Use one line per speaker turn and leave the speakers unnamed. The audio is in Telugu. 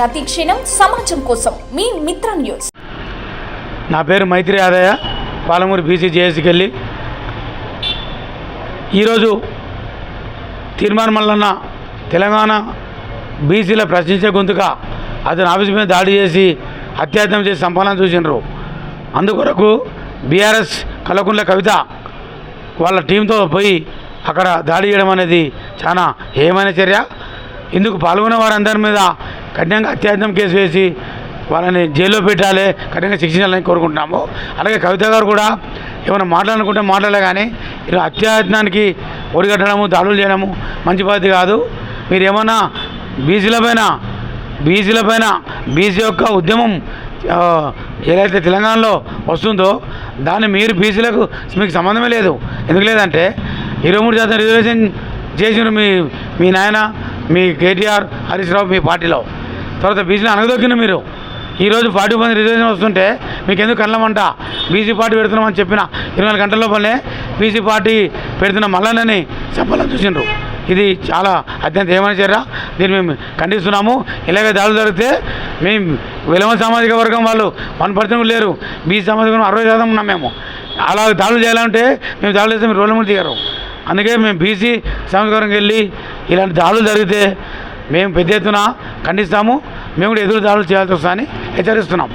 ప్రతి క్షణం సమాజం కోసం. మీ మిత్ర న్యూస్.
నా పేరు మైత్రి ఆదాయ పాలమూరు బీసీ జేఎస్కెళ్ళి వెళ్ళి ఈరోజు తీర్మానం మల్లన్న తెలంగాణ బీసీల ప్రశ్నించే గొంతుక అతని ఆఫీస్ మీద దాడి చేసి హత్యాయత్నం చేసి సంపాదన చూసినారు అందుకొరకు బీఆర్ఎస్ కలకుండ్ల కవిత వాళ్ళ టీంతో పోయి అక్కడ దాడి చేయడం అనేది చాలా ఏమైన చర్య. ఇందుకు పాల్గొన్న వారందరి మీద కఠినంగా అత్యాయత్నం కేసు వేసి వాళ్ళని జైల్లో పెట్టాలి కఠినంగా శిక్షించాలని కోరుకుంటున్నాము. అలాగే కవిత గారు కూడా ఏమైనా మాట్లాడాలనుకుంటే మాట్లాడలే కానీ ఇలా అత్యాయత్నానికి ఒడిగట్టడము దాడులు చేయడము మంచి పద్ధతి కాదు. మీరు ఏమన్నా బీసీల పైన బీసీల పైన బీసీ యొక్క ఉద్యమం ఏదైతే తెలంగాణలో వస్తుందో దాన్ని మీరు బీసీలకు మీకు సంబంధమే లేదు. ఎందుకు లేదంటే ఇరవై మూడు శాతం రిజర్వేషన్ చేసిన మీ మీ నాయన మీ కేటీఆర్ హరీష్ రావు మీ పార్టీలో. తర్వాత బీసీని అనగదొక్కిన మీరు. ఈరోజు ఫార్టీ మంది రిజర్వేషన్ వస్తుంటే మీకు ఎందుకు కళ్ళమంట బీసీ పార్టీ పెడుతున్నామని చెప్పిన ఇరవై నాలుగు గంటల లోపలనే బీసీ పార్టీ పెడుతున్న మల్లనని చెప్పాలని చూసిండ్రు. ఇది చాలా అత్యంత ఏమని చర్య. దీన్ని మేము ఖండిస్తున్నాము. ఇలాగే దాడులు జరిగితే మేము విలమ సామాజిక వర్గం వాళ్ళు వన్ పర్సెంట్ లేరు. బీసీ సామాజిక వర్గం అరవై శాతం ఉన్నాం మేము. అలా దాడులు చేయాలంటే మేము దాడులు చేస్తే మీరు రోడ్ల ముందు దిగారు. అందుకే మేము బీసీ సామాజిక వర్గంకి వెళ్ళి ఇలాంటి దాడులు జరిగితే మేము పెద్ద ఎత్తున ఖండిస్తాము. మేము కూడా ఎదురు దాడులు చేయాల్సి వస్తుందని హెచ్చరిస్తున్నాం.